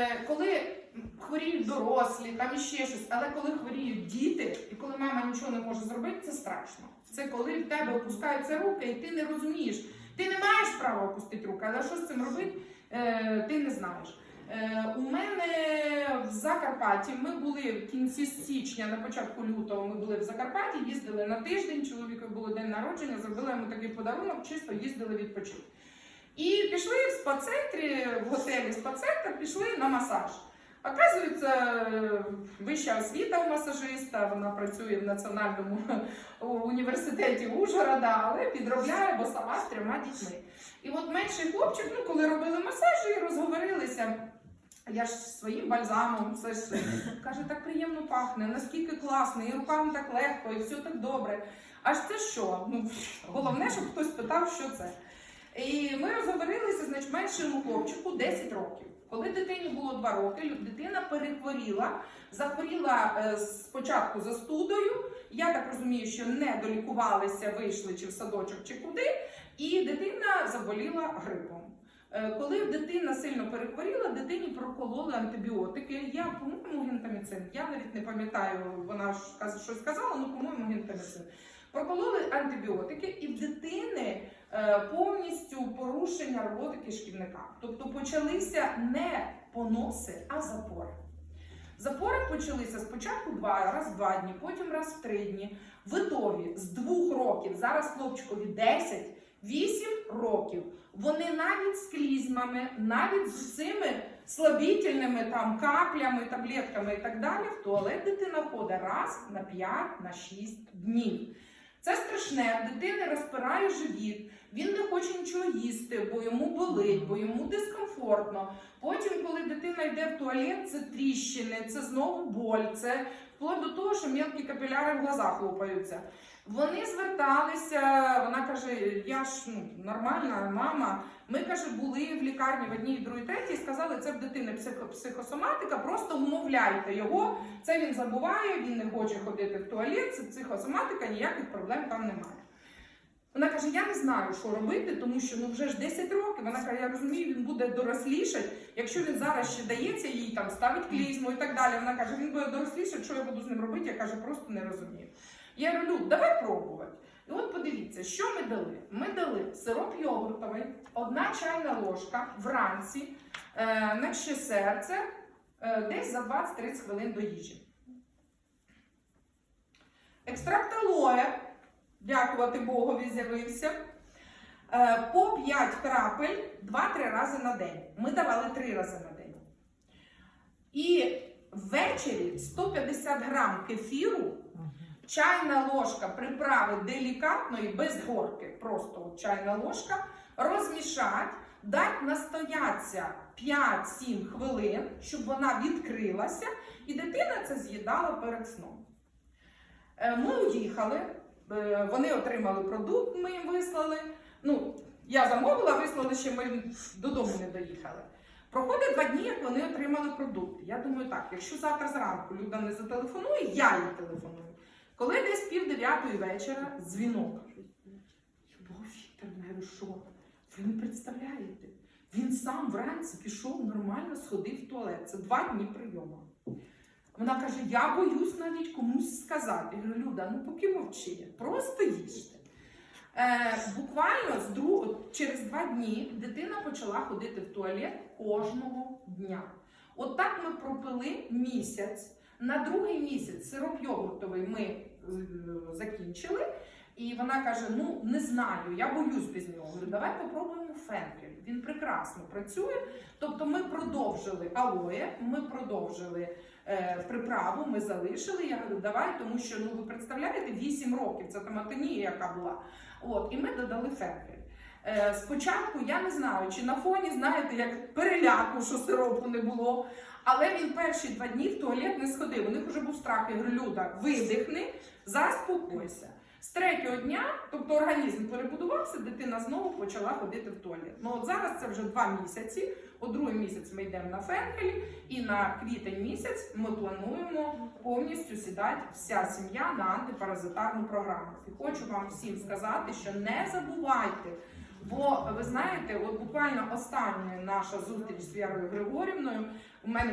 Е, Коли хворіють дорослі, там іще щось, але коли хворіють діти, і коли мама нічого не може зробити, це страшно. Це коли в тебе опускаються руки, і ти не розумієш. Ти не маєш права опустити руки, але що з цим робити, е, ти не знаєш. Е, у мене в Закарпатті ми були в кінці січня, на початку лютого ми були в Закарпатті, їздили на тиждень, чоловіку було день народження, зробили йому такий подарунок, чисто їздили відпочити. І пішли в спа-центрі, в готелі спа-центр, пішли на масаж. Оказується, вища освіта у масажиста, вона працює в Національному університеті Ужгорода, але підробляє, бо сама з трьома дітьми. І от менший хлопчик, ну коли робили масажі, розговорилися. Я ж своїм бальзамом, все ж каже, так приємно пахне, наскільки класно, і рукам так легко, і все так добре. Аж це що? Ну, головне, щоб хтось питав, що це. І ми розговорилися, значить, меншому хлопчику 10 років. Коли дитині було 2 роки, дитина перехворіла, захворіла е, спочатку застудою. Я так розумію, що не долікувалися, вийшли чи в садочок, чи куди, і дитина заболіла грипом. Е, Коли дитина сильно перехворіла, дитині прокололи антибіотики. Я, по-моєму, гентаміцин. Я навіть не пам'ятаю, вона щось сказала, ну, по-моєму, гентаміцин. Прокололи антибіотики, і в дитини повністю порушення роботи кишківника. Тобто почалися не поноси, а запори. Запори почалися спочатку два, раз в два дні, потім раз в три дні. В ітогі з двох років, зараз хлопчикові 10, 8 років. Вони навіть з клізмами, навіть з цими слабітельними там каплями, таблетками і так далі, в туалет дитина ходить раз на 5, на 6 днів. Це страшне, в дитини розпирає живіт, він не хоче нічого їсти, бо йому болить, бо йому дискомфортно. Потім, коли дитина йде в туалет, це тріщини, це знову боль, це вплоть до того, що мілкі капіляри в глазах лопаються. Вони зверталися, вона каже: я ж ну, нормальна мама. Ми каже, були в лікарні в одній, другій, третій, сказали, це в дитини психосоматика, просто вмовляйте його. Це він забуває, він не хоче ходити в туалет, це психосоматика, ніяких проблем там немає. Вона каже: я не знаю, що робити, тому що ну вже ж 10 років. Вона каже, я розумію, він буде доросліший. Якщо він зараз ще дається їй там ставить клізму і так далі. Вона каже, він буде доросліший, що я буду з ним робити? Я каже, просто не розумію. Я говорю, «Люд, давай пробувати. І от подивіться, що ми дали? Ми дали сироп йогуртовий, одна чайна ложка вранці, е, на ще серце, е, десь за 20-30 хвилин до їжі. Екстракт алоє, дякувати Богові, з'явився. Е, По 5 крапель 2-3 рази на день. Ми давали 3 рази на день. І ввечері 150 грам кефіру, чайна ложка приправи делікатної, без горки, просто чайна ложка, розмішати, дати настоятися 5-7 хвилин, щоб вона відкрилася, і дитина це з'їдала перед сном. Е, Ми уїхали, вони отримали продукт, ми їм вислали. Ну, я замовила, вислали ще ми додому не доїхали. Проходить два дні, як вони отримали продукт. Я думаю, так, якщо завтра зранку Люда не зателефонує, я їй телефоную. Коли десь пів дев'ятої вечора дзвінок. Любов Вікторовна, я що? Ви не представляєте? Він сам вранці пішов нормально, сходив в туалет. Це два дні прийому. Вона каже: я боюсь навіть комусь сказати. Я говорю, Люда, ну поки мовчи, просто їжте. Е, буквально з друг... через два дні дитина почала ходити в туалет кожного дня. От так ми пропили місяць. На другий місяць сироп йогуртовий ми е, закінчили. І вона каже: Ну не знаю, я боюсь без нього. Говорю, давай попробуємо фенкель. Він прекрасно працює. Тобто ми продовжили алоє, ми продовжили е, приправу, ми залишили. Я говорю, давай, тому що ну ви представляєте, 8 років це томатонія, яка була. От, і ми додали фенкель. Е, спочатку я не знаю, чи на фоні, знаєте, як переляку, що сиропу не було. Але він перші два дні в туалет не сходив. У них вже був страх. Я говорю, Люда, видихни, заспокойся. З третього дня, тобто організм перебудувався, дитина знову почала ходити в туалет. Ну от зараз це вже два місяці. У другий місяць ми йдемо на фенкелі, і на квітень місяць ми плануємо повністю сідати вся сім'я на антипаразитарну програму. І хочу вам всім сказати, що не забувайте, Бо ви знаєте, от буквально остання наша зустріч з Вірою Григорівною у мене